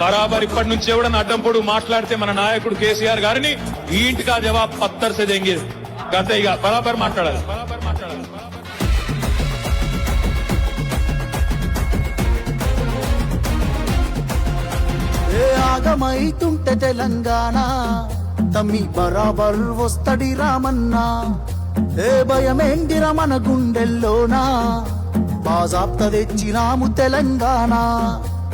బరాబర్ ఇప్పటి నుంచి ఎవడన్నా అడ్డం పొడు మాట్లాడితే మన నాయకుడు కేసీఆర్ గారిని ఈ ఇంటికి ఆ జవాబ్ పత్తర్ సే దెంగే గతే ఇక. బరాబర్ మాట్లాడాలి. బరాబర్ మాట్లాడాలి. ఏ ఆగమైతుంటే తెలంగాణ? తమ్మి బరాబర్ వస్తడి రామన్నా. ఏ భయమేందిర మన గుండెల్లోనా? బాజాప్త తెచ్చినాము తెలంగాణ.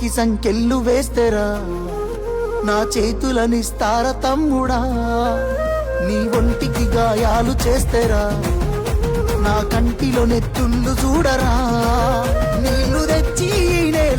చేతికి సంకెళ్ళు వేస్తేరా? నా చేతులనిస్తార తమ్ముడా? నీ ఒంటికి గాయాలు చేస్తేరా? నా కంటిలో నెత్తుళ్ళు చూడరా? నీళ్ళు తెచ్చి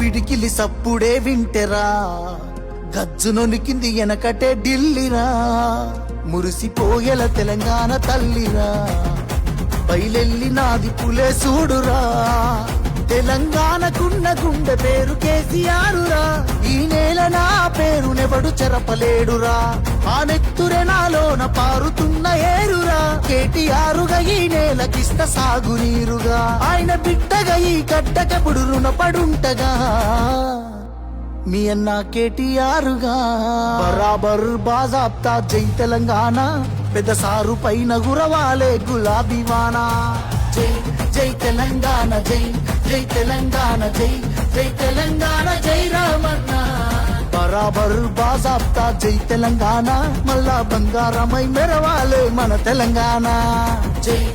పిడికిలి సప్పుడే వింటెరా. గజ్జునొనికింది వెనకటే ఢిల్లీరా. మురిసిపోయేల తెలంగాణ తల్లిరా. బయలెల్లి నాది పులే చూడురా తెలంగాణకున్న గుండె పేరు కేసీఆరురా. ఈ నేల నా పేరునెవడు చెరపలేడురా. ఆ నెత్తురే నాలోన పా ఈ సాగునీరుగా. ఆయన బిట్టగా ఈ గడ్డకెప్పుడు రుణపడుంటగా. మీ అన్న కేటీఆరుగా. బరాబర్ బాజాబ్తా జై తెలంగాణ. పెద్ద సారు పైన గురవాలే గులాబీ వానా జై జై తెలంగాణ జై జై తెలంగాణ జై జై తెలంగాణ జై రామన్న. బరాబర్ బాజాబ్తా జై తెలంగాణ. మళ్ళా బంగారమై మెరవాలే మన తెలంగాణ. జై